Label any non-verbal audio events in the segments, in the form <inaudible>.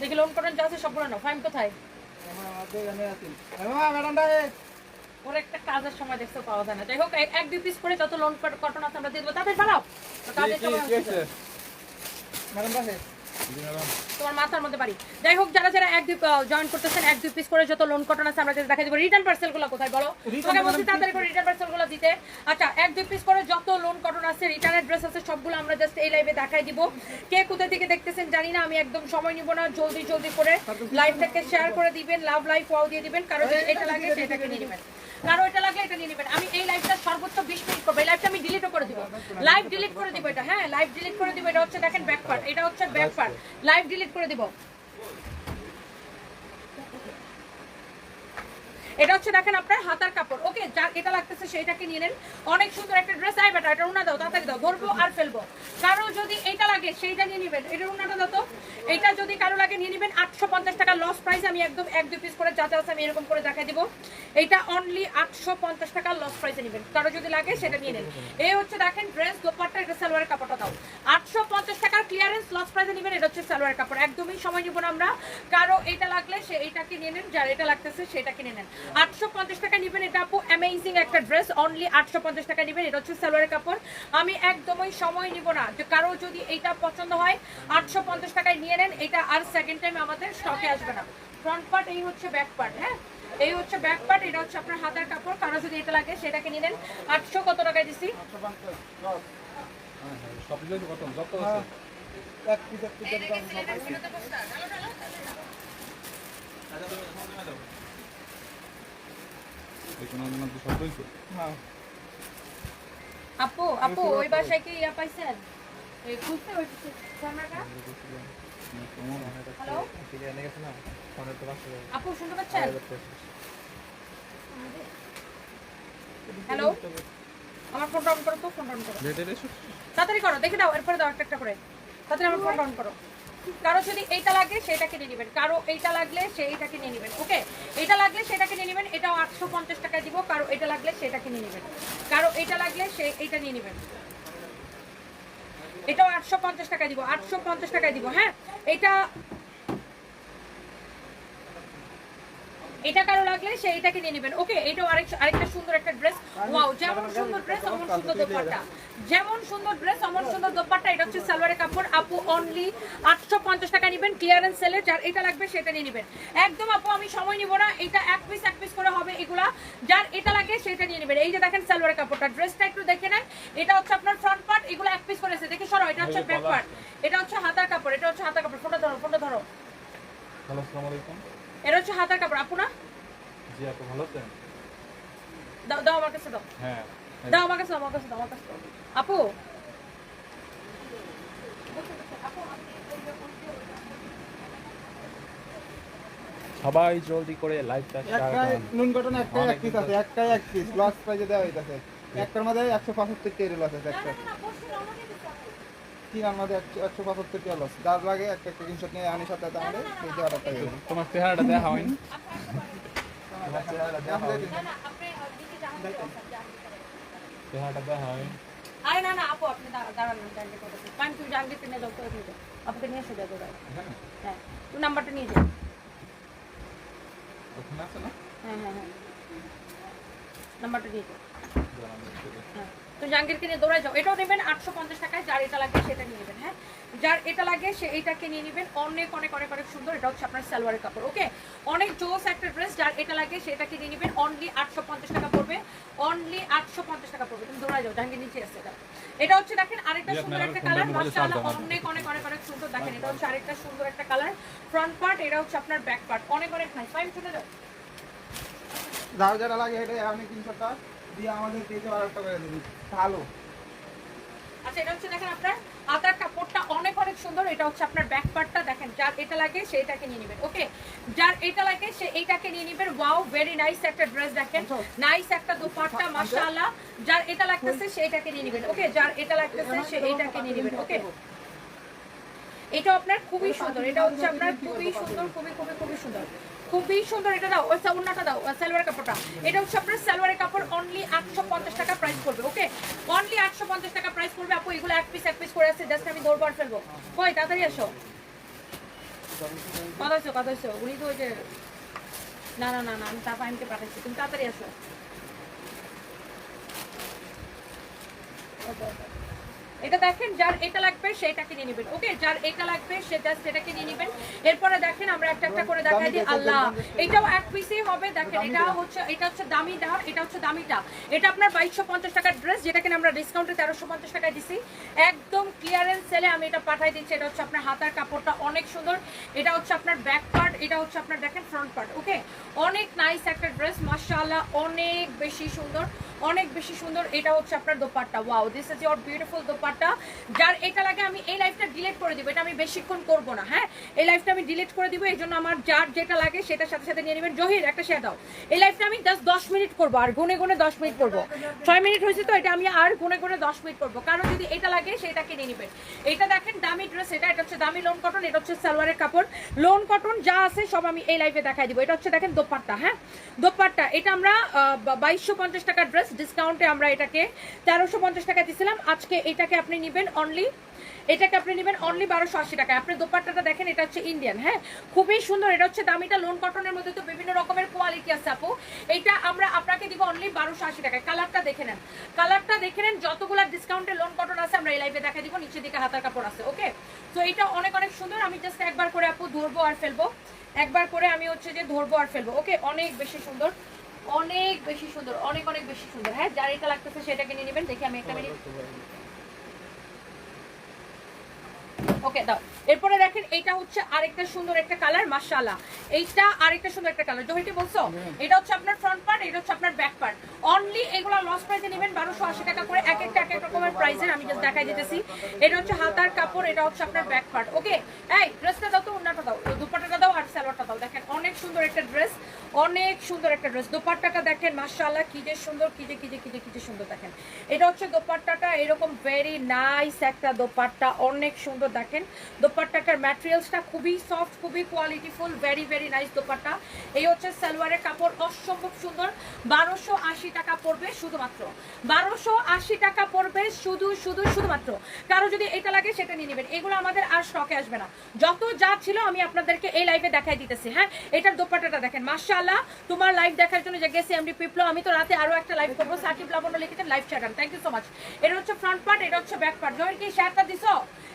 দেখি লোন করেন যা আছে বলে নাও। ফাইম কোথায়? ওর একটা কাজের সময় দেখতে পাওয়া যায় না। যাই হোক এক- দুই পিস করে যত লোন কটন আছে আমরা দিয়ে দেবো। তাদের বানাও তো কাজের সময় হচ্ছে। ম্যাডামটা তোমার মাথার মধ্যে বাড়ি। যাই হোক যারা যারা এক দুই জয়েন করতেছেন এক দুই পিস করে যত লোন কটন আছে আমরা দেখা দেবো। রিটার্ন পার্সেলগুলো কোথায় বলো? তোমাকে বলছি তাড়াতাড়ি করে রিটার্ন পার্সেলগুলো দিতে। আচ্ছা এক দুই পিস করে যত লোন কটন আছে রিটার্ন ড্রেস আছে সবগুলো আমরা জাস্ট এই লাইভে দেখাই দিব। কে কোথা থেকে দেখতেছেন জানি না আমি একদম সময় নিব না। জলদি জলদি করে লাইভটাকে শেয়ার করে দিবেন লাভ লাইভ ওয়াও দিয়ে দিবেন। কারও এটা লাগে সেটাকে নিয়ে নেবেন। কারও এটা লাগলে এটা নিয়ে নেবেন। আমি এই লাইভটা সর্বোচ্চ বিশ মিনিট করব। এই লাইভটা আমি ডিলিটও দিব লাইভ ডিলিট করে দিব এটা হ্যাঁ লাইভ ডিলিট করে দিব, এটা হচ্ছে দেখেন ব্যাক পার্ট এটা হচ্ছে ব্যাক পার্ট লাইভ ডিলিট করে দিব। এটা হচ্ছে দেখেন আপনার হাতার কাপড়। ওকে যার এটা লাগতেছে সেইটাকে নিয়ে নেন। অনেক সুন্দর একটা ড্রেস আই বেটা, এটা উনা দাও, তাড়াতাড়ি দাও, ধরবো আর ফেলব। কারও যদি এইটা লাগে, সেইটা নিয়ে নেবেন। এটা উনাটা দাও তো। এটা যদি কারও লাগে, নিয়ে নেবেন। আটশো পঞ্চাশ টাকা লস প্রাইস আমি একদম এক দুই পিস করে যা যা আছে আমি এরকম করে দেখাই দিব। এটা অনলি আটশো পঞ্চাশ টাকা লস প্রাইসে নেবেন। কারও যদি লাগে, সেটা নিয়ে নেন। এই হচ্ছে দেখেন ড্রেস দোপাট্টা, এটা সালোয়ারের কাপড়টা দাও। আটশো পঞ্চাশ টাকার ক্লিয়ারেন্স লস প্রাইসে নেবেন, এটা হচ্ছে সালোয়ারের কাপড়। একদমই সময় নিব না আমরা। কারও এটা লাগলে সে এইটাকে নিয়ে নেন, যার এটা লাগতেছে সেটাকে নিয়ে নেন। আটশো পঞ্চাশ টাকা নেবেন এটা আপু অ্যামেজিং একটা ড্রেস অনলি আটশো পঞ্চাশ টাকা নেবেন এটা হচ্ছে সালোয়ারের কাপড় আমি একদমই সময় নিব না যে কারও যদি এইটা পছন্দ হয় আটশো পঞ্চাশ টাকায় নিয়ে নেন এটা আর সেকেন্ড টাইম আমাদের স্টকে আসবে না ফ্রন্ট পার্ট এই হচ্ছে ব্যাক পার্ট হ্যাঁ এই হচ্ছে ব্যাক পার্ট এটা হচ্ছে আপনার হাতার কাপড় কারও যদি এটা লাগে সেটাকে নিয়ে নেন আটশো কত টাকায় দিছি এক পিস এক পিসের দাম সব এই কোনো সব হ্যাঁ। আপু আপু ওই বাসায় কি ইয়া পাইছেন? এই খুলতে ওই ক্যামেরাটা হ্যালো? এনে গেছে না? ফোনের তো বাসা আপু শুনতে পাচ্ছেন? হ্যালো? আমার ফোনটা অন করো তো ফোনটা অন করো। তাড়াতাড়ি করো দেখে দাও এরপরে দাও একটা একটা করে। তাড়াতাড়ি আমার ফোনটা অন করো। কারও যদি এইটা লাগে, সেটাকে নিয়ে নেবেন। কারও এইটা লাগলে সে সেইটাকে নিয়ে নেবেন ওকে এটা লাগলে সেটাকে নিয়ে নেবেন, এটাও আটশো পঞ্চাশ টাকা দিব, কারও এটা লাগলে সেটাকে নিয়ে নেবেন। কারও এটা লাগলে সে এইটা নিয়ে নেবেন। এটাও আটশো পঞ্চাশ টাকা দিব, আটশো পঞ্চাশ টাকায় দিব হ্যাঁ? এটা এটা কারও লাগলে সে এটাকে নিয়ে নেবেন। ওকে এটাও আরেক আরেকটা সুন্দর একটা ড্রেস ওয়াও যেমন সুন্দর ড্রেস অমন সুন্দর দোপাট্টা। যেমন সুন্দর ড্রেস অমন সুন্দর দোপাট্টা এটা হচ্ছে সালোয়ারের কাপড়। আপু অনলি আটশো পঞ্চাশ টাকা নেবেন ক্লিয়ারেন্স সেলে যার এটা লাগবে সেটা নিয়ে নেবেন। একদম আপু আমি সময় নিব না এটা এক পিস এক পিস করে হবে এগুলা। যার এটা লাগে সেটা নিয়ে নেবেন। এই যে দেখেন সালোয়ারের কাপড়টা ড্রেসটা একটু দেখে নেন। এটা হচ্ছে আপনার ফ্রন্ট পার্ট এগুলো এক পিস করেছে দেখে সরো এটা হচ্ছে ব্যাক পার্ট এটা হচ্ছে হাতার কাপড় এটা হচ্ছে হাতার কাপড়। ফোনটা ধরো ফোনটা ধরো। আসসালামু আলাইকুম। এটা হচ্ছে হাতার কাপড়। আপু না? জি আপু ভালো আছেন? দাও দাও আমার কাছে দাও। হ্যাঁ দাও আমার কাছে আমার কাছে দাও, আমার কাছে দাও। আপু? সবাই জলদি করে লাইভটা শেয়ার করুন। নুন কটন একটাই এক পিস আছে একটাই এক পিস লস প্রাইজে দেওয়া হইতাছে। একটার মধ্যে একশো পঁচাত্তর টিয়ার লস আছে একটা তিন মধ্যে একশো পঁচাত্তর টিয়ার লস যার লাগে একটা স্ক্রিনশট নিয়ে আনি সাথে তাহলে সেই যে অর্ডারটা তোমার চেহারাটা দেখা হয়নি? চেহারাটা দেখা হয়নি? আরে না না আপু আপনি দাঁড়ান না জানতে কথা পান তুমি জানতে নিয়ে যাও নিয়ে যাও আপুকে নিয়ে এসে দাঁড়াও হ্যাঁ তুমি নাম্বারটা নিয়ে যাও হ্যাঁ হ্যাঁ হ্যাঁ। নাম্বারটা দিয়ে যাও হ্যাঁ। তুমি জাহাঙ্গীরকে নিয়ে দৌড়ায় যাও। এটাও নেবেন আটশো পঞ্চাশ টাকায় যার এটা লাগে সেটা নিয়ে নেবেন হ্যাঁ? যার এটা লাগে সে এইটাকে নিয়ে নেবেন। অনেক অনেক অনেক অনেক সুন্দর। এটা হচ্ছে আপনার সালোয়ারের কাপড় ওকে? অনেক জোস একটা ড্রেস যার এটা লাগে সেটাকে নিয়ে নেবেন। অনলি আটশো পঞ্চাশ টাকা পড়বে। অনলি আটশো পঞ্চাশ টাকা পড়বে। তুমি দৌড়ায় যাও জাহাঙ্গীর নিচে আসছে এটা এটা হচ্ছে দেখেন আরেকটা সুন্দর একটা কালার। অনেক অনেক অনেক অনেক সুন্দর। দেখেন এটা হচ্ছে আরেকটা সুন্দর একটা কালার। ফ্রন্ট পার্ট এটা হচ্ছে আপনার ব্যাক পার্ট অনেক অনেক নাইস ফাইভ চলে যাও। যার যারা লাগে এটা আমি স্ক্রিনশটটা দিয়ে আমাদের পেজে অর্ডারটা করে দিবি। ভালো। আচ্ছা এটা হচ্ছে দেখেন আপনার আতার কাপড়টা অনেক অনেক সুন্দর। এটা হচ্ছে আপনার ব্যাক পার্টটা দেখেন যার এটা লাগে সেইটাকে নিয়ে নেবেন ওকে যার এটা লাগে সে এইটাকে নিয়ে নেবেন। ওয়াও ভেরি নাইস একটা ড্রেস দেখেন। নাইস একটা দুপাট্টা মাশাআল্লাহ। যার এটা লাগতেছে সেইটাকে নিয়ে নেবেন ওকে যার এটা লাগতেছে সে এইটাকে নিয়ে নেবেন ওকে এটা আপনার খুবই সুন্দর। এটা হচ্ছে আপনার খুবই সুন্দর খুবই খুবই খুবই সুন্দর। খুবই সুন্দর। এটা দাও সাউন্ডটা দাও সালোয়ার কাপড়টা। এটা হচ্ছে আপনার সালোয়ারের কাপড় অনলি আটশো পঞ্চাশ টাকা প্রাইস পড়বে ওকে অনলি আটশো পঞ্চাশ টাকা প্রাইস পড়বে। আপু, এগুলো এক পিস এক পিস করে আছে জাস্ট আমি দৌড় ফেলব। কই, তাড়াতাড়ি আসো। কথা হচ্ছে কথা হচ্ছে উনি তো ওই যে না না না না, আমি তারপর আনতে পাঠাচ্ছি তুমি তাড়াতাড়ি আসো. এটা দেখেন যার এটা লাগবে সেটাকে নিয়ে নেবেন। ওকে যার এটা লাগবে সেটা সেটাকে নিয়ে নেবেন। এরপরে দেখেন আমরা একটা একটা করে দেখাই দিই আল্লাহ। এটাও এক পিসই হবে। দেখেন এটা হচ্ছে এটা হচ্ছে দামিটা এটা হচ্ছে দামিটা। এটা আপনার বাইশশো পঞ্চাশ টাকার ড্রেস যেটাকে আমরা ডিসকাউন্টে তেরোশো পঞ্চাশ টাকায় দিছি। একদম ক্লিয়ারেন্স সেলে আমি এটা পাঠাই দিচ্ছি। এটা হচ্ছে আপনার হাতার কাপড়টা অনেক সুন্দর। এটা হচ্ছে আপনার ব্যাক পার্ট এটা হচ্ছে আপনার দেখেন ফ্রন্ট পার্ট ওকে অনেক নাইস একটা ড্রেস মাশাআল্লাহ অনেক বেশি সুন্দর। অনেক বেশি সুন্দর। এটা হচ্ছে আপনার dupatta. Wow this is your beautiful dupatta. যার এটা লাগে আমি এই লাইফটা ডিলিট করে দিব। এটা আমি বেশিক্ষণ করব না হ্যাঁ? এই লাইফটা আমি ডিলিট করে দিব। এই জন্য আমার যার যেটা লাগে সেটার সাথে সাথে নিয়ে নেবেন। জহির, একটা শেয়ার দাও। এই লাইফটা আমি জাস্ট দশ মিনিট করব, আর গুনে গুনে দশ মিনিট করব। ছয় মিনিট হয়েছে তো, এটা আমি আর গুনে গুনে দশ মিনিট করব। কারণ যদি এটা লাগে সেটাকে নিয়ে নেবেন। এটা দেখেন, দামি ড্রেস এটা এটা হচ্ছে দামি লোন কটন এটা হচ্ছে সালোয়ারের কাপড়। লোন কটন যা আছে সব আমি এই লাইফে দেখাই দিব। এটা হচ্ছে দেখেন দোপাট্টা হ্যাঁ? দোপাট্টা, এটা আমরা বাইশশো পঞ্চাশ টাকার ড্রেস ডিসকাউন্টে আমরা এটাকে তেরোশো পঞ্চাশ টাকা দিয়েছিলাম আজকে এটাকে আপনি নেবেন অনলি এটাকে আপনি নেবেন অনলি বারোশো আশি টাকা। আপনি দোপাট্টাটা দেখেন, এটা হচ্ছে ইন্ডিয়ান হ্যাঁ? খুবই সুন্দর, এটা হচ্ছে দামিটা লোন কটনের মধ্যে তো বিভিন্ন রকমের কোয়ালিটি আছে আপু। এটা আমরা আপনাকে দিব অনলি বারোশো আশি টাকায়। কালারটা দেখে নেন। কালারটা দেখে নেন, যতগুলো ডিসকাউন্টে লোন কটন আছে, আমরা এই লাইভে দেখা দিব, নিচের দিকে হাতার কাপড় আছে ওকে তো এটা অনেক অনেক সুন্দর। আমি জাস্ট একবার করে আপু ধরবো আর ফেলব। একবার করে আমি হচ্ছে যে ধরবো আর ফেলব ওকে অনেক বেশি সুন্দর। অনেক বেশি সুন্দর অনেক অনেক বেশি সুন্দর। হ্যাঁ যার এটা লাগতেছে সেটাকে নিয়ে নেবেন। দেখি আমি একটা মিনিট ওকে দাও। এরপরে দেখেন এইটা হচ্ছে আরেকটা সুন্দর একটা কালার মাশাআল্লাহ। এইটা আরেকটা সুন্দর একটা কালার জহিটি বলছো? এটা হচ্ছে আপনার ফ্রন্ট পার্ট এটা হচ্ছে আপনার ব্যাক পার্ট অনলি এগুলো লস প্রাইসে নেবেন বারোশো আশি টাকা করে এক একটা এক এক রকমের প্রাইসের আমি জাস্ট দেখাই দিতেছি। এটা হচ্ছে হাতার কাপড় এটা হচ্ছে আপনার ব্যাক পার্ট ওকে এই ড্রেসটা দাও তো উন্নাটা দাও। দুপাট্টাটা দাও আর সালোয়ারটা দাও। দেখেন অনেক সুন্দর একটা ড্রেস অনেক সুন্দর একটা ড্রেস দোপাট্টাটা দেখেন মাশাআল্লাহ কি যে সুন্দর কি যে কি যে কি যে কি যে সুন্দর দেখেন। এটা হচ্ছে দোপাট্টাটা এরকম ভেরি নাইস একটা দোপাট্টা অনেক সুন্দর দেখেন। দোপাট্টাটার ম্যাটেরিয়ালসটা খুবই সফট খুবই qualityful very very nice dupatta. এই হচ্ছে সালোয়ারের কাপড়, অসম্ভব সুন্দর। বারোশো আশি টাকা পড়বে শুধুমাত্র। বারোশো আশি টাকা পড়বে শুধু শুধু, শুধুমাত্র। কারও যদি এটা লাগে, সেটা নিয়ে নেবেন। এগুলো আমাদের আর স্টকে আসবে না। যত যা ছিল আমি আপনাদেরকে এই লাইভে দেখাই দিতেছি হ্যাঁ? এটার দোপাট্টাটা দেখেন, মাশাআল্লাহ। তোমার লাইভ দেখার জন্য যে গেছি এমডি পিপলো আমি তো রাতে আরও একটা লাইভ করব। সাকিব লাবণ্য লিখিতেন লাইভ চ্যাটান থ্যাংক ইউ সো মাচ এটা হচ্ছে ফ্রন্ট পার্ট এটা হচ্ছে ব্যাক পার্ট জয়ের কি শেয়ারটা দিছো?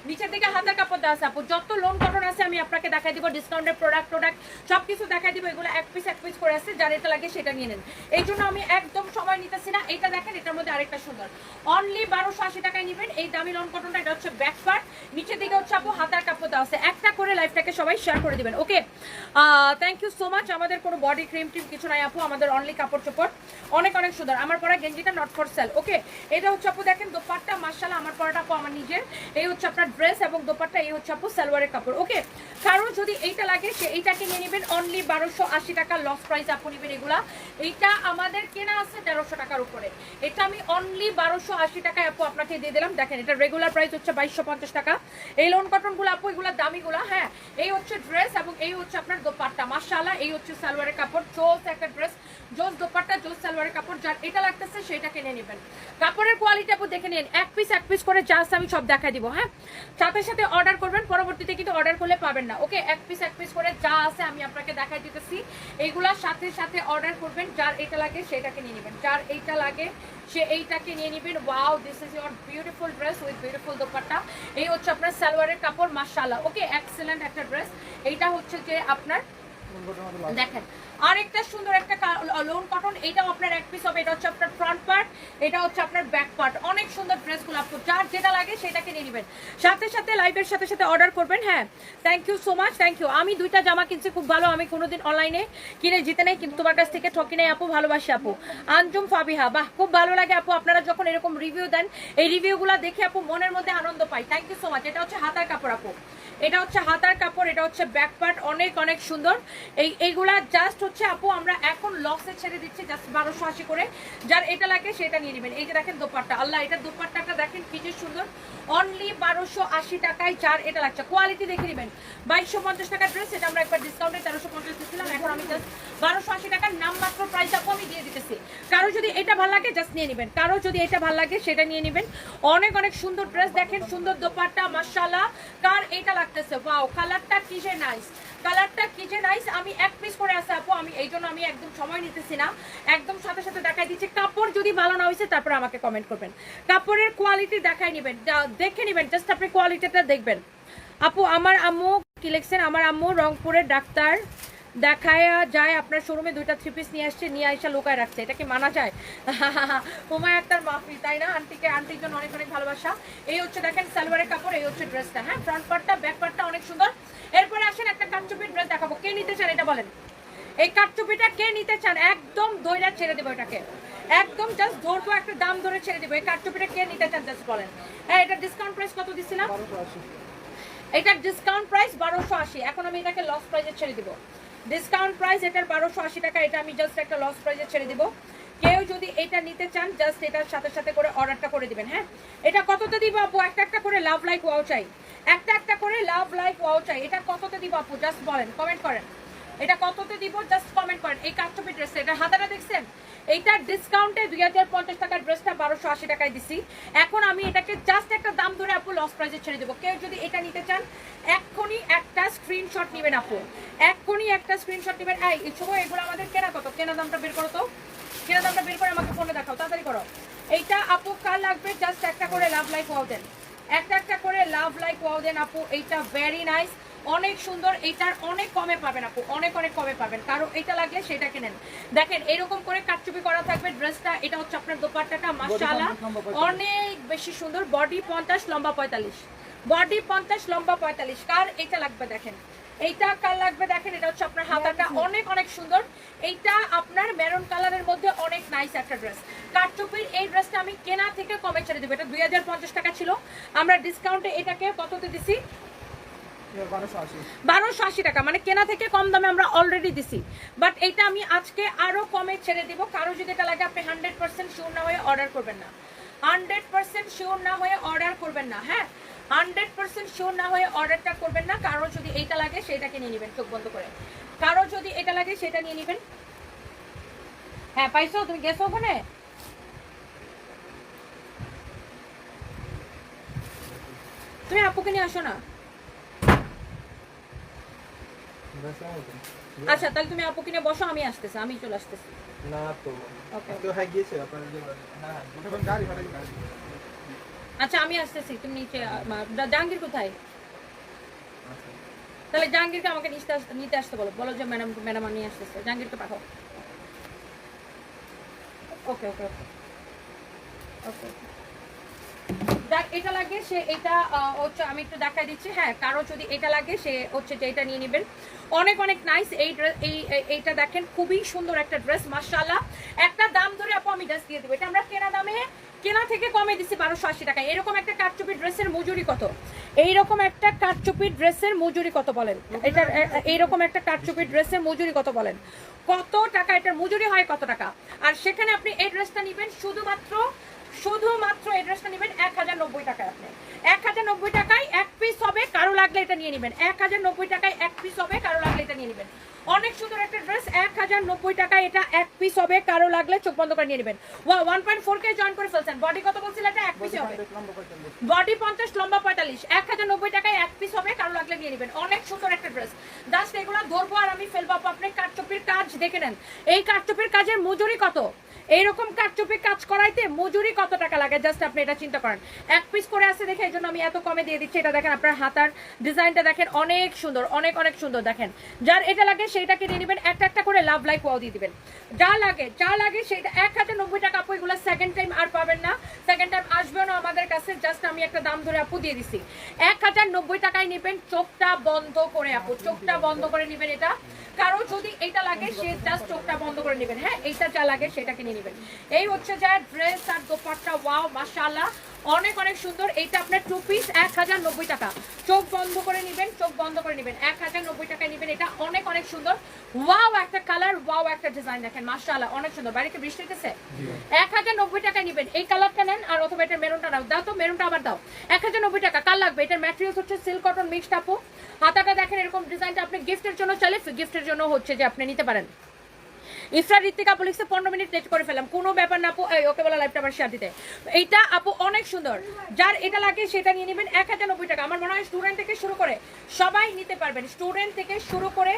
নিচের দিকে হাতের কাপড় দেওয়া আছে আপু। যত লোন কটন আছে, আমি আপনাকে দেখাই দিব ডিসকাউন্টের প্রোডাক্ট প্রোডাক্ট সব কিছু দেখাই দিব, এগুলো এক পিস এক পিস করে আছে, যার এটা লাগে সেটা নিয়ে নেন। এই জন্য আমি একদম সময় নিতেছি না। এটা দেখেন, এটার মধ্যে আরেকটা সুন্দর। অনলি বারোশো আশি টাকায় নেবেন। এই দামি লোন কটনটা এটা হচ্ছে ব্যাক পার্ট নিচের দিকে হচ্ছে আপু, হাতার কাপড় দেওয়া আছে। একটা করে লাইফটাকে সবাই শেয়ার করে দিবেন okay thank you so much আমাদের কোনো বডি ক্রিম টিম কিছু নাই আপু, আমাদের অনলি কাপড় চোপড়। অনেক অনেক সুন্দর। আমার পরা গেঞ্জিটা নট ফর সেল ওকে এটা হচ্ছে আপু, দেখেন, দোপাট্টা মার্শাল আমার পরাটা আপু, আমার নিজের। এই হচ্ছে আপনার ড্রেস এবং দোপাট্টা, এই হচ্ছে আপু সালোয়ারের কাপড়। ওকে কারণ যদি এইটা লাগে, সে এইটাকে নিয়ে নেবেন অনলি বারোশো আশি টাকা লস প্রাইস আপু নেবেন এগুলা। এইটা আমাদের কেনা আছে তেরোশো টাকার উপরে। এটা আমি অনলি বারোশো আশি টাকায় আপু আপনাকে দিয়ে দিলাম। দেখেন, এটা রেগুলার প্রাইস হচ্ছে বাইশশো পঞ্চাশ টাকা। এই লোন কটনগুলো আপু, এগুলো দামিগুলো হ্যাঁ? এই হচ্ছে ড্রেস এবং এই হচ্ছে আপনার দোপাট্টা। মাশাআল্লাহ, এই হচ্ছে সালোয়ারের কাপড়। জোস একটা ড্রেস জোস দোপাট্টা, জোস সালোয়ারের কাপড়। যার এটা লাগতেছে সেটাকে কিনে নেবেন। কাপড়ের কোয়ালিটি আপু দেখে নিন। এক পিস এক পিস করে জাস্ট আমি সব দেখাই দিব হ্যাঁ? সাথে সাথে অর্ডার করবেন, পরবর্তীতে কিন্তু অর্ডার করলে পাবেন না। ওকে এক পিস এক পিস করে যা আছে আমি আপনাকে দেখাই দিতেছি। এইগুলার সাথে সাথে অর্ডার করবেন, যার এটা লাগে সেটাকে নিয়ে নেবেন। যার এইটা লাগে সে এইটাকে নিয়ে নেবেন। Wow this is your beautiful dress with beautiful dupatta. এই হচ্ছে আপনার সালোয়ারের কাপড় মাসাল্লাহ ওকে এক্সেলেন্ট একটা ড্রেস এইটা হচ্ছে যে আপনার দেখেন, আরেকটা সুন্দর একটা লোন কটন এটাও আপনার এক পিস হবে এটা হচ্ছে আপনার ফ্রন্ট পার্ট এটা হচ্ছে আপনার ব্যাক পার্ট অনেক সুন্দর ড্রেসগুলো আপু, যার যেটা লাগে সেটাকে নিয়ে নেবেন। সাথে সাথে লাইভের সাথে সাথে অর্ডার করবেন হ্যাঁ। Thank you so much thank you আমি দুইটা জামা কিনছি, খুব ভালো, আমি কোনোদিন অনলাইনে কিনে জিতে নেই, কিন্তু তোমার কাছ থেকে ঠকি নেই, আপু, ভালোবাসি, আপু। আঞ্জুম ফাবিহা, বাহ, খুব ভালো লাগে, আপু, আপনারা যখন এরকম রিভিউ দেন, এই রিভিউগুলো দেখে, আপু, মনের মধ্যে আনন্দ পাই। থ্যাংক ইউ সো মাচ এটা হচ্ছে হাতার কাপড়, আপু। এটা হচ্ছে হাতার কাপড়, এটা হচ্ছে ব্যাক পার্ট অনেক অনেক সুন্দর। এই, এইগুলা জাস্ট হচ্ছে, আপু, আমরা এখন লসে ছেড়ে দিচ্ছি জাস্ট বারোশো আশি করে। যার এটা লাগে, সেটা নিয়ে নেবেন। এই যে দেখেন দোপাট্টা, আল্লাহ, এটা দোপাট্টাটা দেখেন কি যে সুন্দর। অনলি বারোশো আশি টাকায় যার এটা লাগছে। কোয়ালিটি দেখে নেবেন। বাইশশো পঞ্চাশ টাকার ড্রেস এটা আমরা একবার ডিসকাউন্টে তেরোশো পঞ্চাশ দিচ্ছিলাম এখন আমি জাস্ট বারোশো আশি টাকার নাম মাত্র প্রাইস আপু আমি দিয়ে দিতেছি কারও যদি এটা ভালো লাগে জাস্ট নিয়ে নেবেন। কারও যদি এটা ভালো লাগে, সেটা নিয়ে নেবেন। অনেক অনেক সুন্দর ড্রেস দেখেন, সুন্দর দোপাট্টা, মাশাআল্লাহ। কার এটা লাগতেছে? ওয়াও কালারটা কি যে নাইস কালারটা কি যে নাইস আমি এক পিস করে আসে আপু। আমি এই জন্য আমি একদম সময় নিতেছি না। একদম সাথে সাথে দেখাই দিচ্ছি। কাপড় যদি ভালো না হয়েছে তারপর আমাকে কমেন্ট করবেন। কাপড়ের কোয়ালিটি দেখাই নেবেন। দেখে নেবেন। জাস্ট আপনি কোয়ালিটিটা দেখবেন। আপু, আমার আম্মু কি লিখছেন? আমার আম্মু রংপুরের ডাক্তার। দেখায় যায় আপনার শোরুমে দুইটা থ্রি পিস নিয়ে আসছে নিয়ে আইসা লুকায় রাখছে। এটা কি মানা যায়? <laughs> হুমায় আক্তার মাফি তাই না? আন্টিকে আন্টির জন্য অনেক অনেক ভালোবাসা। এই হচ্ছে দেখেন সালোয়ারের কাপড় এই হচ্ছে ড্রেসটা হ্যাঁ? ফ্রন্ট পার্টটা ব্যাক পার্টটা অনেক সুন্দর। এরপরে আসেন একটা কাটচুপির ড্রেস দেখাবো। কে নিতে চান এটা বলেন? এই কাটচুপিটা কে নিতে চান? একদম দইরা ছেড়ে দেবো এটাকে। একদম জাস্ট ধরবো একটা দাম ধরে ছেড়ে দেবো। এই কাটচুপিটা কে নিতে চান? জাস্ট বলেন। হ্যাঁ এটা ডিসকাউন্ট প্রাইস কত দিছিলাম? এটার ডিসকাউন্ট প্রাইস বারোশো আশি। এখন আমি এটাকে লস প্রাইসে ছেড়ে দিব। ডিসকাউন্ট প্রাইস এটার বারোশো আশি টাকা, এটা আমি জাস্ট একটা লস প্রাইসে ছেড়ে দিব। কেউ যদি এটা নিতে চান জাস্ট এটার সাথে সাথে করে অর্ডারটা করে দিবেন হ্যাঁ? এটা কততে দিব আপু? একটা একটা করে লাভ লাইক ওয়াও চাই। একটা একটা করে লাভ লাইক ওয়াও চাই। এটা কততে দিব আপু? জাস্ট বলেন কমেন্ট করেন। এটা কততে দিব? জাস্ট কমেন্ট করেন। এই কাস্টমার ড্রেসটা এটা হাতাটা দেখছেন? এইটার ডিসকাউন্টে দুই হাজার পঞ্চাশ টাকার ড্রেসটা বারোশো আশি টাকায় দিছি। এখন আমি এটাকে জাস্ট একটা দাম ধরে আপু লস প্রাইসে ছেড়ে দেবো। কেউ যদি এটা নিতে চান, এক্ষুনি একটা স্ক্রিনশট নেবেন আপু। এক্ষুনি একটা স্ক্রিনশট নেবেন। এই সময় এগুলো আমাদের কেনা কত? কেনা দামটা বের করো তো। কেনা দামটা বের করে আমাকে ফোনে দেখাও, তাড়াতাড়ি করো। এইটা আপু কার লাগবে? জাস্ট একটা করে লাভ লাইক ওয়াও দেন। একটা একটা করে লাভ লাইক ওয়াও দেন আপু। এইটা ভেরি নাইস অনেক সুন্দর এইটার অনেক কমে পাবেন আপু অনেক অনেক কমে পাবেন। কারও এটা লাগলে সেটা কিনেন দেখেন এরকম করে কাটচুপি করা থাকবে ড্রেসটা এটা হচ্ছে আপনার দোপাট্টাটা মাশাআল্লাহ। অনেক বেশি সুন্দর বডি পঞ্চাশ লম্বা পঁয়তাল্লিশ। বডি পঞ্চাশ লম্বা পঁয়তাল্লিশ। কার এটা লাগবে দেখেন? এইটা কার লাগবে দেখেন? এটা হচ্ছে আপনার হাতাটা অনেক অনেক সুন্দর। এইটা আপনার মেরুন কালারের মধ্যে অনেক নাইস একটা ড্রেস কারচুপির এই ড্রেসটা আমি কেনা থেকে কমে ছেড়ে দেবো। এটা দুই হাজার পঞ্চাশ টাকা ছিল। আমরা ডিসকাউন্টে এটাকে কততে দিছি? বারোশো আশি। টাকা মানে কেনা থেকে কম দামে আমরা অলরেডি দিছি। বাট এটা আমি আজকে আরও কমে ছেড়ে দিব। কারও যদি এটা লাগে, আপনি হান্ড্রেড পার্সেন্ট শিওর না হয়ে অর্ডার করবেন না। হান্ড্রেড পার্সেন্ট শিওর না হয়ে অর্ডার করবেন না হ্যাঁ? হান্ড্রেড পার্সেন্ট শিওর না হয়ে অর্ডারটা করবেন না। কারও যদি এইটা লাগে সেটাকে নিয়ে নেবেন চোখ বন্ধ করে। কারও যদি এটা লাগে, সেটা নিয়ে নেবেন। হ্যাঁ পাইছো? তুমি গেছো ওখানে? তুমি আপুকে নিয়ে আসো না। আচ্ছা তাহলে তুমি আপুকে নিয়ে বসো আমি আসতেছি আমি চলে আসতেছি। না তো। তো হ্যাঁ গিয়েছে আপনার ওটা গাড়ি ভাড়া আচ্ছা আমি আসতেছি তুমি নিচে জাহাঙ্গীর কোথায়? তাহলে জাহাঙ্গীরকে আমাকে নিতে আস- নিতে আসতে বলো বলো যে ম্যাডাম ম্যাডাম আমি আসতেছে জাহাঙ্গীরকে পাঠাও। ওকে ওকে ওকে ওকে দেখ, এটা লাগে, সে এটা হচ্ছে আমি একটু দেখাই দিচ্ছি। হ্যাঁ কারও যদি এটা লাগে, সে হচ্ছে যে এটা নিয়ে নেবেন। অনেক অনেক নাইস এই ড্রেস এই, এই- এইটা দেখেন, খুবই সুন্দর একটা ড্রেস মাশাআল্লাহ। একটা দাম ধরে আপু আমি ড্রেস দিয়ে দেবো। এটা আমরা কেনা দামে, কেনা থেকে কমে দিচ্ছি বারোশো আশি টাকা। এরকম একটা কাঠচুপি ড্রেসের মজুরি কত? এইরকম একটা কাঠচুপি ড্রেসের মজুরি কত বলেন? এটা এইরকম একটা কাঠচুপি ড্রেসের মজুরি কত বলেন? কত টাকা? এটার মজুরি হয় কত টাকা? আর সেখানে আপনি এই ড্রেসটা নেবেন শুধুমাত্র শুধুমাত্র এই ড্রেসটা নেবেন এক হাজার নব্বই টাকায় আপনি। এক হাজার নব্বই টাকায় এক পিস হবে, কারও লাগলে এটা নিয়ে নেবেন। এক হাজার নব্বই টাকায় এক পিস হবে, কারও লাগলে এটা নিয়ে নেবেন। অনেক সুন্দর একটা ড্রেস এক হাজার নব্বই টাকায় এটা এক পিস হবে, কারও লাগলে চোখ বন্ধ করে নিয়ে নেবেন। One point four K join করে ফেলছেন। বডি কত বলছিল এটা? এক পিস হবে। বডি পঞ্চাশ, লম্বা পঁয়তাল্লিশ। এক হাজার নব্বই টাকায় এক পিস হবে, কারও লাগলে নিয়ে নেবেন। অনেক সুন্দর একটা ড্রেস জাস্ট এগুলো ধরবো আর আমি ফেলব। আপু, আপনি কাঠচুপির কাজ দেখে নেন। এই কাঠচুপির কাজের মজুরি কত? এইরকম কাঠচুপি কাজ করাইতে মজুরি কত টাকা লাগে? জাস্ট আপনি এটা চিন্তা করেন। এক পিস করে আছে দেখে, এই জন্য আমি এত কমে দিয়ে দিচ্ছি। এটা দেখেন আপনার হাতার ডিজাইনটা দেখেন, অনেক সুন্দর, অনেক অনেক সুন্দর দেখেন। যার এটা লাগে সেইটাকে নিয়ে নেবেন, একটা একটা করে লাভ লাইক ওয়াও দিয়ে দিবেন। যা লাগে যা লাগে সেটা এক হাজার নব্বই টাকা, আপু, এগুলো সেকেন্ড টাইম আর পাবেন না। সেকেন্ড টাইম আসবেও না আমাদের কাছে জাস্ট আমি একটা দাম ধরে আপু দিয়ে দিছি। এক হাজার নব্বই টাকায় নেবেন, চোখটা বন্ধ করে আপু, চোখটা বন্ধ করে নেবেন এটা। কারও যদি এটা লাগে, সে জাস্ট চোখটা বন্ধ করে নেবেন। হ্যাঁ এইটা যা লাগে সেটা কিনে নেবেন। এই হচ্ছে যা ড্রেস আর দোপাট্টা ওয়াও মাশাআল্লাহ। অনেক অনেক সুন্দর। এইটা আপনার টু পিস এক হাজার নব্বই টাকা। চোখ বন্ধ করে নেবেন চোখ বন্ধ করে নেবেন। এক হাজার নব্বই টাকায় নেবেন। এটা অনেক অনেক সুন্দর। ওয়াও একটা কালার ওয়াও একটা ডিজাইন দেখেন। মাশাআল্লাহ অনেক সুন্দর। বাড়িতে বৃষ্টি হতেছে এক হাজার নব্বই টাকায় নেবেন। এই কালারটা নেন আর অথবা এটার মেরুনটা নাও। দাও তো মেরুনটা আবার দাও। এক হাজার নব্বই টাকা কাল লাগবে? এটার ম্যাটেরিয়ালস হচ্ছে সিল্ক কটন মিক্সড আপু। হাতাটা দেখেন এরকম ডিজাইনটা আপনি গিফটের জন্য চাইলে গিফটের জন্য হচ্ছে যে আপনি নিতে পারেন। ইফরা ঋতিকা আপু লিখছে, পনেরো মিনিট লেট করে ফেলাম কোনো ব্যাপার না আপু ওকে বলা লাইভটা আমার শেয়ার দিতে। এইটা আপু অনেক সুন্দর। যার এটা লাগে সেটা নিয়ে নেবেন এক হাজার নব্বই টাকা। আমার মনে হয় স্টুডেন্ট থেকে শুরু করে সবাই নিতে পারবেন। স্টুডেন্ট থেকে শুরু করে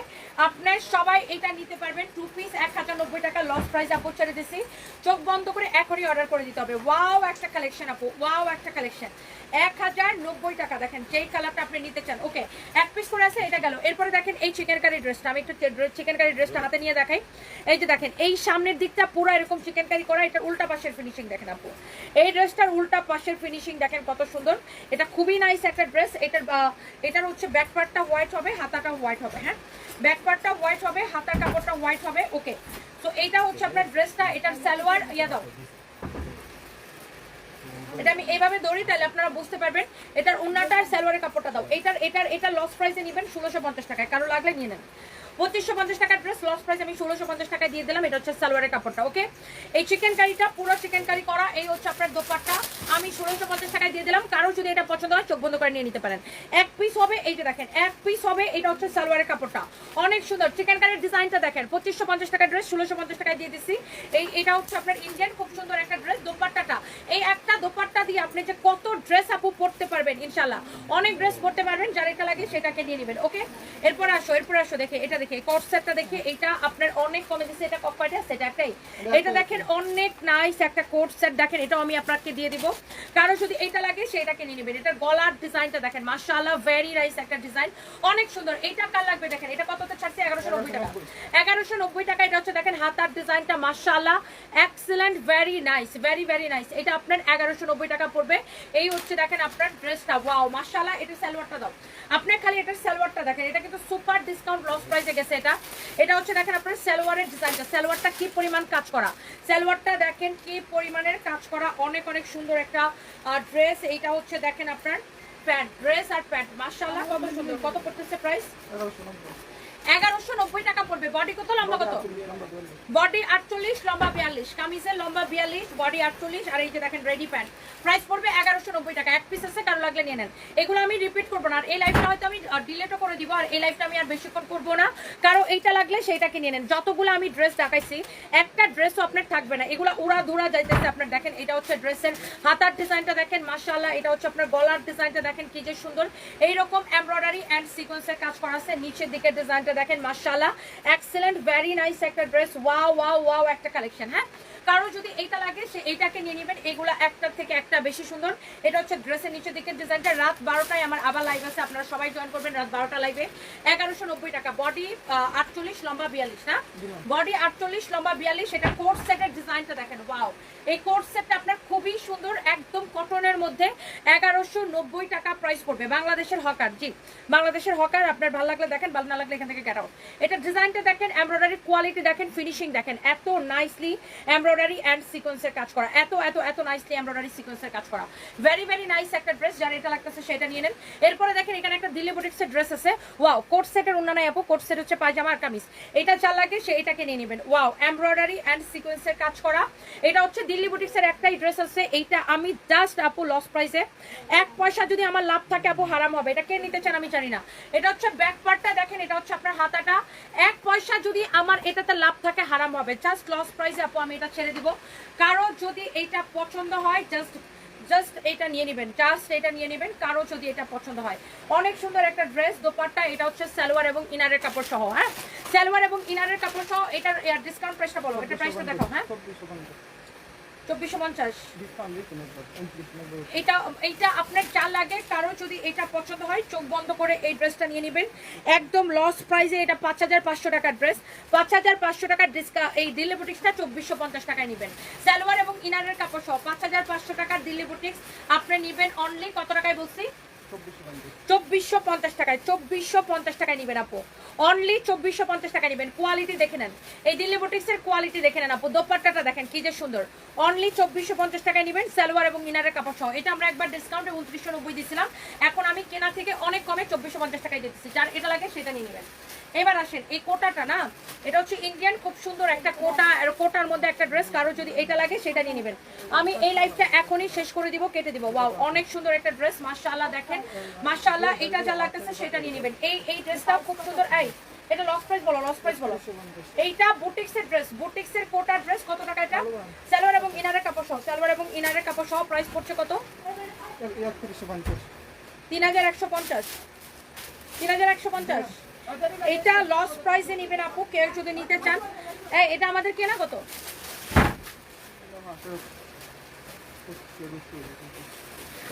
আপনার সবাই এটা নিতে পারবেন। টু পিস এক হাজার নব্বই টাকা লস প্রাইস আপু, ছেড়ে দিছি। চোখ বন্ধ করে এখনই অর্ডার করে দিতে হবে। ওয়াও একটা কালেকশন আপু। ওয়াও একটা কালেকশন এক হাজার নব্বই টাকা, দেখেন, যেই কালারটা আপনি নিতে চান। ওকে এক পিস করে আছে, এটা গেল। এরপরে দেখেন এই চিকেন কারি ড্রেসটা আমি একটু চিকেন কারি ড্রেসটা হাতে নিয়ে দেখাই। এই যে দেখেন, এই সামনের দিকটা পুরো এরকম চিকেন কারি করা এটা উল্টা পাশের ফিনিশিং দেখেন আপু। এই ড্রেসটার উল্টা পাশের ফিনিশিং দেখেন কত সুন্দর। এটা খুবই নাইস একটা ড্রেস এটার এটার হচ্ছে ব্যাক পার্টটা হোয়াইট হবে হাতাটা হোয়াইট হবে হ্যাঁ? ব্যাক পার্টটা হোয়াইট হবে, হাতার কাপড়টা হোয়াইট হবে ওকে তো এইটা হচ্ছে আপনার ড্রেসটা এটার সালোয়ার, ইয়া দাও। এটা আমি এইভাবে দৌড়ি তাহলে আপনারা বুঝতে পারবেন। এটার উন্নাটা আর সালোয়ারের কাপড়টা দাও। এটার এটার, এটা লস প্রাইসে নেবেন ষোলোশো পঞ্চাশ টাকায়, কারও লাগলে নিয়ে নেন। পঁচিশশো পঞ্চাশ টাকার ড্রেস লস প্রাইস আমি ষোলোশো পঞ্চাশ টাকায় দিয়ে দিলাম, এটা হচ্ছে সালোয়ারের কাপড়টা ওকে এই চিকেন কারিটা পুরো চিকেন কারি করা, এই হচ্ছে আপনার দোপাট্টা, আমি ষোলোশো পঞ্চাশ টাকায় দিয়ে দিলাম। কারও যদি এটা পছন্দ হয়, চোখ বন্ধ করে নিয়ে নিতে পারেন। এক পিস হবে, এই যে দেখেন, এক পিস হবে, এটা হচ্ছে সালোয়ারের কাপড়টা। অনেক সুন্দর চিকেন কারির ডিজাইনটা দেখেন, পঁচিশশো পঞ্চাশ টাকার ড্রেস ষোলোশো পঞ্চাশ টাকায় দিয়ে দিচ্ছি এই, এটা হচ্ছে আপনার ইন্ডিয়ান খুব সুন্দর একটা ড্রেস দোপাট্টাটা। এই একটা দোপাট্টা দিয়ে আপনি যে কত ড্রেস আপু পরতে পারবেন ইনশাল্লাহ অনেক ড্রেস পরতে পারবেন, যার এটা লাগে সেটাকে নিয়ে নেবেন ওকে এরপর আসো এরপর আসো, দেখে, এটা দেখে কট সেটটা দেখে এটা আপনার অনেক কমে দিচ্ছে এটা কপাইটা সেটা একটাই। এটা দেখেন অনেক নাইস একটা কোট সেট দেখেন এটা আমি আপনাকে দিয়ে দিব। কারও যদি এটা লাগে সেটাকে নিয়ে নেবেন। এটা গলার ডিজাইনটা দেখেন মাশাআল্লাহ ভেরি নাইস একটা ডিজাইন অনেক সুন্দর। এইটা কার লাগবে দেখেন? এটা কততে ছাড়ছে? এগারোশো নব্বই টাকা। এগারোশো নব্বই। টাকা এটা হচ্ছে দেখেন হাতার ডিজাইনটা মাশাআল্লাহ। Excellent very nice very very nice এটা আপনার এগারোশো নব্বই টাকা পড়বে। এই হচ্ছে দেখেন আপনার ড্রেসটা ওয়াও মাশাআল্লাহ এটা সালোয়ারটা দাও। আপনার খালি এটার সালোয়ারটা দেখেন এটা কিন্তু সুপার ডিসকাউন্ট লস প্রাইসে গেছে এটা। এটা হচ্ছে দেখেন আপনার সালোয়ারের ডিজাইনটা। সালোয়ারটা কি পরিমাণ কাজ করা? সালোয়ারটা দেখেন কি পরিমাণের কাজ করা। অনেক অনেক সুন্দর একটা ড্রেস এইটা হচ্ছে দেখেন আপনার প্যান্ট ড্রেস আর প্যান্ট। মার্শাল্লাহ কত সুন্দর। কত পড়তেছে প্রাইস এগারোশো নব্বই টাকা পড়বে। বডি কত? লম্বা কত? বডি আটচল্লিশ, লম্বা বিয়াল্লিশ। কামিজের লম্বা বিয়াল্লিশ বডি আটচল্লিশ, আর এই যে দেখেন রেডি প্যান্ট প্রাইস পড়বে এগারোশো নব্বই টাকা। এক পিস আছে, কারও লাগলে নিয়ে নেন। এগুলো আমি রিপিট করব না, আর এই লাইফটা হয়তো আমি ডিলেটও করে দিব, আর এই লাইফটা আমি আর বেশিক্ষণ করব না। কারও এইটা লাগলে সেইটাকে নিয়ে নেন। যতগুলো আমি ড্রেস দেখাইছি, একটা ড্রেসও আপনার থাকবে না। এগুলো উড়া দুরা যাইতেছে আপনার। দেখেন, এটা হচ্ছে ড্রেসের হাতার ডিজাইনটা দেখেন, মাশাআল্লাহ, এটা হচ্ছে আপনার গলার ডিজাইনটা দেখেন, কি যে সুন্দর। এইরকম এমব্রয়ডারি অ্যান্ড সিকোয়েন্সের কাজ করা আছে। নিচের দিকের ডিজাইনটা দেখেন মার্শাল্লাহ এক্সেলেন্ট ভেরি নাইস একটা ড্রেস ওয়াও ওয়াও ওয়াও একটা কালেকশন হ্যাঁ? কারও যদি এইটা লাগে সে এইটাকে নিয়ে নেবেন। এগুলো একটার থেকে একটা বেশি সুন্দর। এটা হচ্ছে ড্রেসের নিচের দিকের ডিজাইনটা রাত বারোটায় আমার আবার লাইভ আছে আপনারা সবাই জয়েন করবেন রাত বারোটা লাইভে এগারোশো নব্বই টাকা। বডি আটচল্লিশ লম্বা বিয়াল্লিশ না? বডি আটচল্লিশ লম্বা বিয়াল্লিশ। এটা কোর্ট সেটের ডিজাইনটা দেখেন। ওয়াও এই কোর্ট সেটটা আপনার খুবই সুন্দর একদম কটনের মধ্যে। এগারোশো নব্বই টাকা প্রাইস পড়বে। বাংলাদেশের হকার জি। বাংলাদেশের হকার আপনার ভালো লাগলে দেখেন ভালো না লাগলে এখান থেকে আউট এটা ডিজাইনটা দেখেন এমব্রয়ডারি কোয়ালিটি দেখেন ফিনিশিং দেখেন। এত নাইসলি এমব্রয়ডারি অ্যান্ড সিকোয়েন্সের কাজ করা। এত এত এত নাইসলি এমব্রয়ডারি সিকোয়েন্সের কাজ করা। ভেরি ভেরি নাইস একটা ড্রেস যার এটা লাগতেছে সেটা নিয়ে নেন। এরপরে দেখেন, এখানে একটা দিল্লি বুটিক্সের ড্রেস আছে। ওয়াও কোট সেটের অন্য নাই আপু কোট সেট হচ্ছে পায়জামা আর কামিজ। এটা যা লাগে সে এটাকে নিয়ে নেবেন। ওয়াও এমব্রয়ডারি অ্যান্ড সিকোয়েন্সের কাজ করা। এটা হচ্ছে দিল্লি বুটিক্সের একটাই ড্রেস আছে। এইটা আমি জাস্ট আপু লস প্রাইসে এক পয়সা যদি আমার লাভ থাকে আপু, হারাম হবে। এটা কে নিতে চান আমি জানি না। এটা হচ্ছে ব্যাক পার্টটা দেখেন, এটা হচ্ছে আপনার হাতাটা। এক পয়সা যদি আমার এটাতে লাভ থাকে, হারাম হবে। জাস্ট লস প্রাইসে আপু, আমি এটা ছেড়ে দিব। কারও যদি এইটা পছন্দ হয় জাস্ট জাস্ট এটা নিয়ে নেবেন জাস্ট এটা নিয়ে নেবেন, কারও যদি এটা পছন্দ হয়। অনেক সুন্দর একটা ড্রেস দোপাট্টা, এটা হচ্ছে সালোয়ার এবং ইনারের কাপড় সহ হ্যাঁ? সালোয়ার এবং ইনারের কাপড় সহ, এটার ডিসকাউন্ট প্রাইসটা বলো, এটা প্রাইসটা দেখো হ্যাঁ? চব্বিশশো পঞ্চাশ। এটা এইটা আপনার যা লাগে কারও যদি এটা পছন্দ হয় চোখ বন্ধ করে এই ড্রেসটা নিয়ে নেবেন। একদম লস প্রাইসে এটা পাঁচ হাজার পাঁচশো টাকার ড্রেস। পাঁচ হাজার পাঁচশো টাকার ডিসকা এই দিল্লি বুটিক্সটা চব্বিশশো পঞ্চাশ টাকায় নেবেন। সালোয়ার এবং ইনারের কাপড় সহ পাঁচ হাজার পাঁচশো টাকার দিল্লি বুটিক্স আপনি নেবেন। অনলি কত টাকায় বলছি? চব্বিশশো পঞ্চাশ টাকায়, চব্বিশশো পঞ্চাশ টাকায় নেবেন আপু। অনলি চব্বিশশো পঞ্চাশ টাকা নেবেন। কোয়ালিটি দেখে নেন। এই দিল্লি কোয়ালিটি দেখে নেন আপু। দোপাট্টাটা দেখেন, কি যে সুন্দর। অনলি চব্বিশশো পঞ্চাশ টাকায় নেবেন, সালোয়ার এবং ইনারের কাপড় সহ। এটা আমরা একবার ডিসকাউন্টে উনত্রিশশো নব্বই দিয়েছিলাম। এখন আমি কেনা থেকে অনেক কমে চব্বিশশো পঞ্চাশ টাকায় দিচ্ছি যার এটা লাগে সেটা নিয়ে নেবেন। এবার আসেন, এই কোটাটা না এটা হচ্ছে ইন্ডিয়ান খুব সুন্দর একটা কোটা আর কোটার মধ্যে একটা ড্রেস কারও যদি এটা লাগে সেটা নিয়ে নেবেন। আমি এই লাইফটা এখনই শেষ করে দিব কেটে দিব। ওয়াও অনেক সুন্দর একটা ড্রেস মাশাআল্লাহ দেখেন। মাশাআল্লাহ এটা যা লাগতেছে সেটা নিয়ে নেবেন। এই এই ড্রেসটাও খুব সুন্দর এই এটা লস প্রাইস বলো লস প্রাইস বলো। এইটা বুটিক্সের ড্রেস বুটিক্সের কোটার ড্রেস কত টাকা এটা? সালোয়ার এবং ইনারের কাপড় সহ সালোয়ার এবং ইনারের কাপড় সহ প্রাইস পড়ছে কত? তিন হাজার একশো পঞ্চাশ। তিন হাজার একশো পঞ্চাশ। এটা লস প্রাইসে নেবেন আপু কেউ যদি নিতে চান। এটা আমাদের কেনা কত?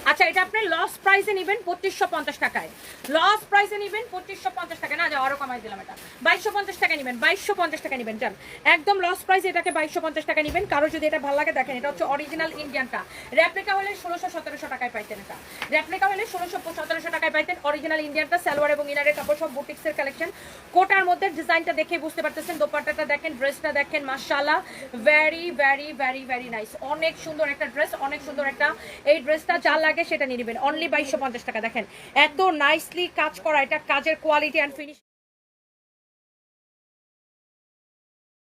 আচ্ছা এটা আপনি লস প্রাইসে নেবেন পঁচিশশো পঞ্চাশ টাকায়। লস প্রাইসে নেবেন পঁচিশশো পঞ্চাশ টাকা না যা আরও কমাই দিলাম এটা। বাইশশো পঞ্চাশ টাকা নেবেন, বাইশশো পঞ্চাশ টাকা নেবেন। যান, একদম লস প্রাইস এটাকে বাইশশো পঞ্চাশ টাকা নেবেন। কারও যদি এটা ভালো লাগে, দেখেন, এটা হচ্ছে অরিজিনাল ইন্ডিয়ানটা র্যাপ্লিকা হলে ষোলোশো সতেরোশো টাকায় পাইতেন এটা। র্যাপ্লিকা হলে ষোলোশো সতেরোশো টাকায় পাইতেন অরিজিনাল ইন্ডিয়ানটা সালোয়ার এবং ইনারের কাপড়, সব বুটিক্সের কালেকশন কোটার মধ্যে ডিজাইনটা দেখে বুঝতে পারতেছেন, দোপাট্টাটা দেখেন ড্রেসটা দেখেন, মাশাআল্লাহ। Very very very very nice অনেক সুন্দর একটা ড্রেস অনেক সুন্দর একটা। এই ড্রেসটা যা লাগে সেটা নিয়ে নেবেন। অনলি বাইশশো পঞ্চাশ টাকা। দেখেন, এত নাইসলি কাজ করা, এটা কাজের কোয়ালিটি অ্যান্ড ফিনিশ